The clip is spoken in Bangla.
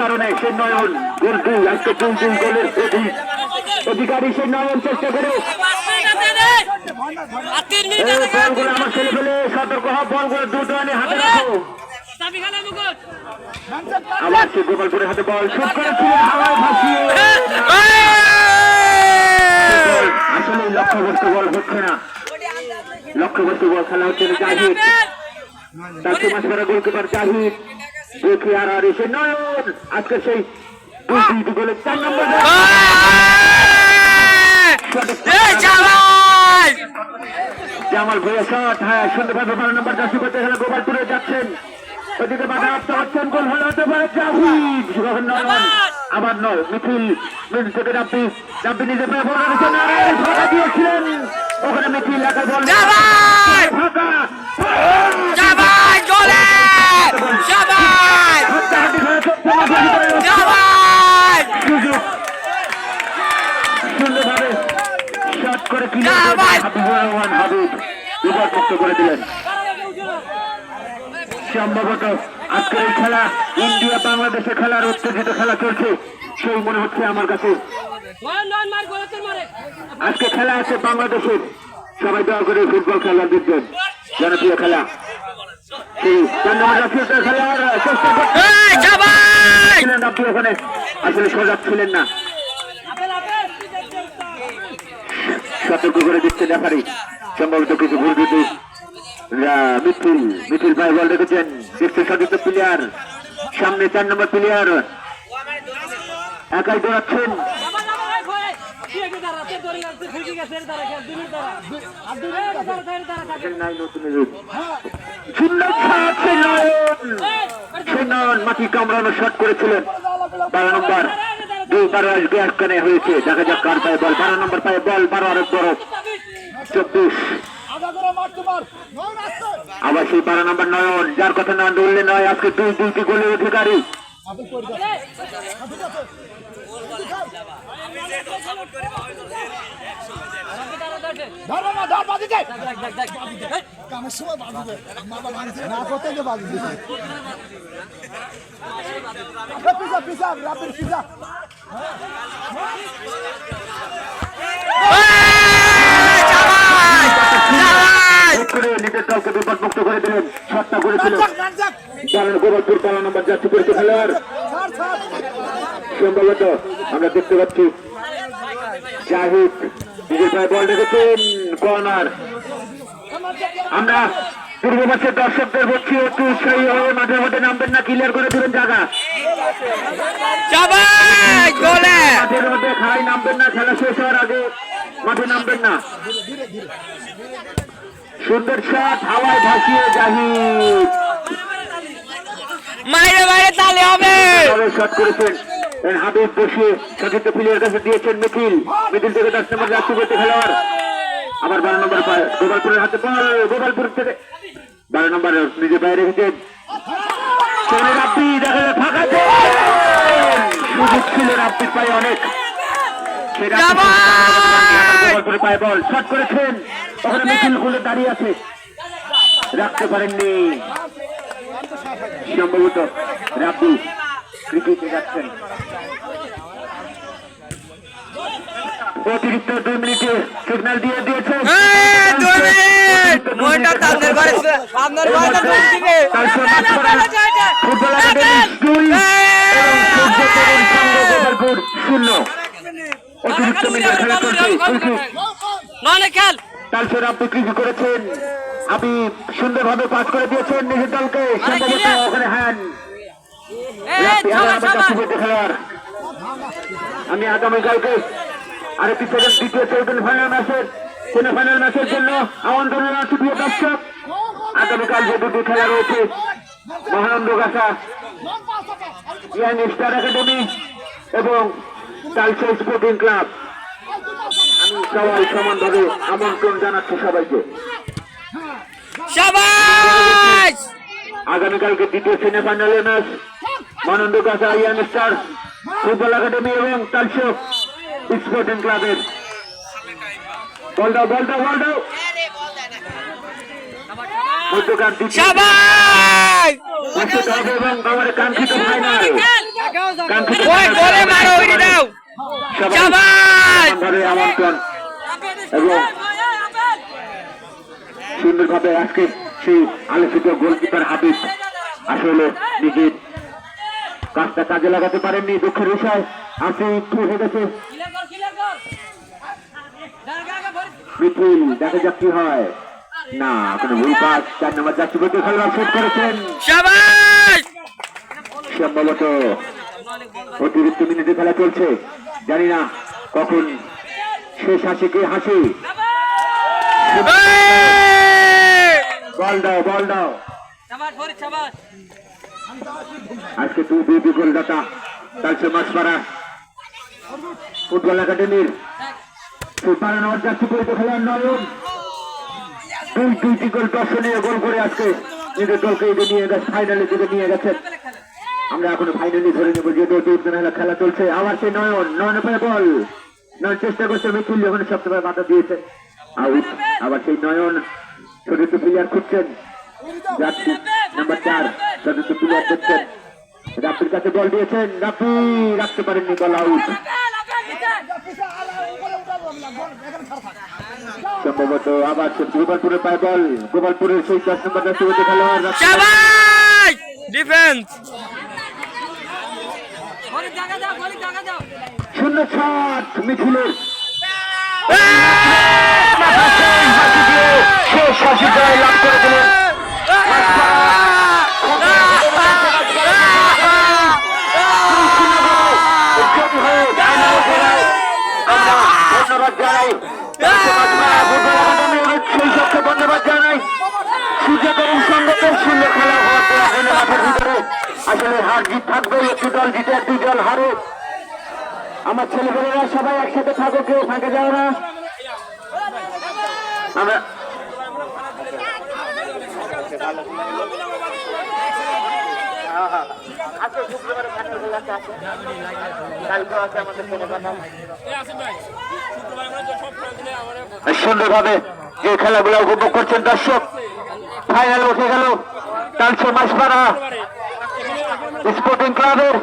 কারণে সে নয়ন গোল দুই অধিকারী সে নয়ন চেষ্টা করে। আমার ছেলে ফেলে সতর্ক হও, বলগুলো দুটো আনে হাতে রাখো। মুকুট সে গোপালপুরের হাতে বল শুট করেছিলেন হাওয়ায় ভাসিয়ে। লক্ষ্যবস্তু বল হচ্ছে না। লক্ষ্যবস্তু বল খেলা হচ্ছে না জাহিদ। তার সমাজ করা গোলকিপার জাহিদ। দেখি আর আর এসে নয়ন। আজকে সেই দুই গোলের চার নম্বর জামাল! ভুয়া শট। হ্যাঁ সুন্দরভাবে বারো নম্বর দশ করতে গেলে গোপালপুরে যাচ্ছেন। ওদিকে বাধা আপ্ত হচ্ছেন গোল হলে হতে পারে জাহিদ। যখন নয়ন। আবার নয় মিথিল। মিথিল থেকে রাব্বি নিজে পায়ে বল রেখেছেন দিয়েছিলেন। ওখানে বল। মাঝারি করে কিনে রহমান হাবিব দিলেন। সম্ভবত আজকের এই খেলা ইন্ডিয়া বাংলাদেশে খেলার উত্তেজিত খেলা চলছে। সেই মনে হচ্ছে আমার কাছে আজকে খেলা আছে বাংলাদেশের। সবাই দয়া করে ফুটবল খেলা দেখবেন। জনপ্রিয় খেলা। আসলে সজাগ ছিলেন না। সতর্ক করে দিচ্ছে সম্ভবত কিছু ভুল দিতে মিথিল মিথিল ভাই বল রেখেছেন। দেখছে সতীর্থ প্লেয়ার সামনে চার নম্বর প্লেয়ার একাই দৌড়াচ্ছেন। মাটি কামড়ানো শট করেছিলেন বারো নম্বর দুই বারো আজকে একখানে হয়েছে দেখা যাক কার পায়ে বল বারো নম্বর পায়ে বল বারো আরেক বড় চব্বিশ আবার সেই বারো নম্বর নয়ন, যার কথা না বললে নয়, আজকে দুই দুইটি গোলের অধিকারী। ধর মামা ধর বাজি দে। কামের সময় বাজি দে। মামা বাজি না করতে যে বাজি দে। পিসা পিসা রাপির পিসা করে দলকে বিপদমুক্ত করে দিলেন শটটা করেছিল নানজাক কারণ গোপালপুর বারো নম্বর যাত্রী করেছে খেলোয়াড় সম্ভবত আমরা দেখতে পাচ্ছি জাহিদ নিজের পায়ে বল রেখেছেন কর্নার। আমরা পূর্ববর্ষের দর্শকদের বলছি একটু উৎসাহী হয়ে মাঝে মধ্যে নামবেন না ক্লিয়ার করে দিবেন জায়গা। মাঠের মধ্যে খাড়াই নামবেন না খেলা শেষ হওয়ার আগে মাঠে নামবেন না। সুন্দর শট হাওয়ায় ভাসিয়ে জাহিদ মাইরে মাইরে তালে হবে। শট করেছেন হাবিব বসিয়ে সতীর্থ প্লেয়ার কাছে দিয়েছেন মিথিল। মিথিল থেকে দশ নম্বর যাত্রী করতে খেলোয়াড়। আবার বারো নম্বর গোপালপুরের হাতে বল গোপালপুর থেকে। বারো নম্বর নিজে বাইরে রেখেছেন। রাব্বি দেখা যায় ফাঁকা! সুযোগ ছিল রাব্বির পায়ে অনেক। সে রাব্বি পায়ে বল শট করেছেন। ওখানে মিথিল খুলে দাঁড়িয়ে আছে। রাখতে পারেননি। সম্ভবত রাব্বি ক্রিকেটে যাচ্ছেন। অতিরিক্ত দুই মিনিটে সিগন্যাল দিয়ে দিয়েছে। সংঘ গোপালপুর শূন্য। অতিরিক্ত মিনিট খেলা চলছে। খেল। তারপর আপনি কৃষি করেছেন? আপনি সুন্দরভাবে পাস করে দিয়েছেন নিজের দলকে। সম্ভবত ওখানে হ্যান। আমি আগামীকালকে আরেকটি সেকেন্ড দ্বিতীয় সেকেন্ড ফাইনাল ম্যাচের সেমিফাইনাল ম্যাচের জন্য আমন্ত্রণ জানাচ্ছি প্রিয় দর্শক আগামীকাল যে দুটি খেলা রয়েছে Mahananda Gachha young star academy এবং টালসা স্পোর্টিং ক্লাব। সবাই সমানভাবে আমন্ত্রণ জানাচ্ছি সবাইকে। আগামীকালকে দ্বিতীয় সেমিফাইনালের ম্যাচ মহানন্দ গাছা ইয়ান স্টার ফুটবল একাডেমি এবং টালসা স্পোর্টিং ক্লাবের বল দাও বল দাও দাও। এবং আমার কাঙ্ক্ষিত ফাইনাল কাঙ্ক্ষিত আমন্ত্রণ। এবং সুন্দরভাবে আজকে সেই আলোচিত গোলকিপার হাবিব আসলে নিজের কাজটা কাজে লাগাতে পারেননি দুঃখের বিষয়। আজকে একটু হয়ে গেছে? মিথিল দেখা যাক কি হয়। না কোনো ভুল পাস চার নম্বর যাত্রী প্রতি খেলোয়াড় শুট করেছেন। সম্ভবত অতিরিক্ত মিনিটে খেলা চলছে। জানি না কখন শেষ হাসি কে হাসি? বল দাও বল দাও। আজকে তুই দুই গোলদাতা তালসে মাসপাড়া ফুটবল একাডেমির সুপার পরিচিত খেলোয়াড় নয়ন। দুই দুইটি গোল দর্শনীয় গোল করে আজকে নিজের দলকে এগিয়ে নিয়ে গেছে ফাইনালের দিকে নিয়ে গেছেন আমরা এখন ফাইনালি ধরে নেব যে দুই খেলা খেলা চলছে। আবার সেই নয়ন নয়ন পায় বল। নয়ন চেষ্টা করছে মিথুল যখন সপ্তাহে বাধা দিয়েছে। আউট, আবার সেই নয়ন ছোট প্লেয়ার খুঁজছেন। যাত্রী নাম্বার চার চতুর্থ প্লেয়ার দেখছেন রাব্বির কাছে বল দিয়েছেন, রাব্বি, রাখতে পারেননি, বল আউট। সম্ভবত আবার গোপালপুরের পায় বল। গোপালপুরের সেই দশ নম্বর খেলোয়াড় ডিফেন্স ফরিদ জায়গা দাও ফরিদ জায়গা দাও শূন্য ছট মিথিলের শেষ হাসি জয় লাভ করে দিলেন উদ্যোগী ফাইনালে খেলায় আমরা ধন্যবাদ জানাই। সেই সবকে ধন্যবাদ জানাই সুযোগ এবং সঙ্গতের সুন্দর খেলা হওয়ার মাঠের ভিতরে আসলে হার জিত থাকবে একটি দল জিতে একটি দল হারে। আমার ছেলেমেয়েরা সবাই একসাথে থাকো, কেউ ফাঁকে যাও না। আমরা সুন্দরভাবে যে খেলাগুলো উপভোগ করছেন দর্শক ফাইনালে উঠে গেল তালসে মাসপাড়া স্পোর্টিং ক্লাবের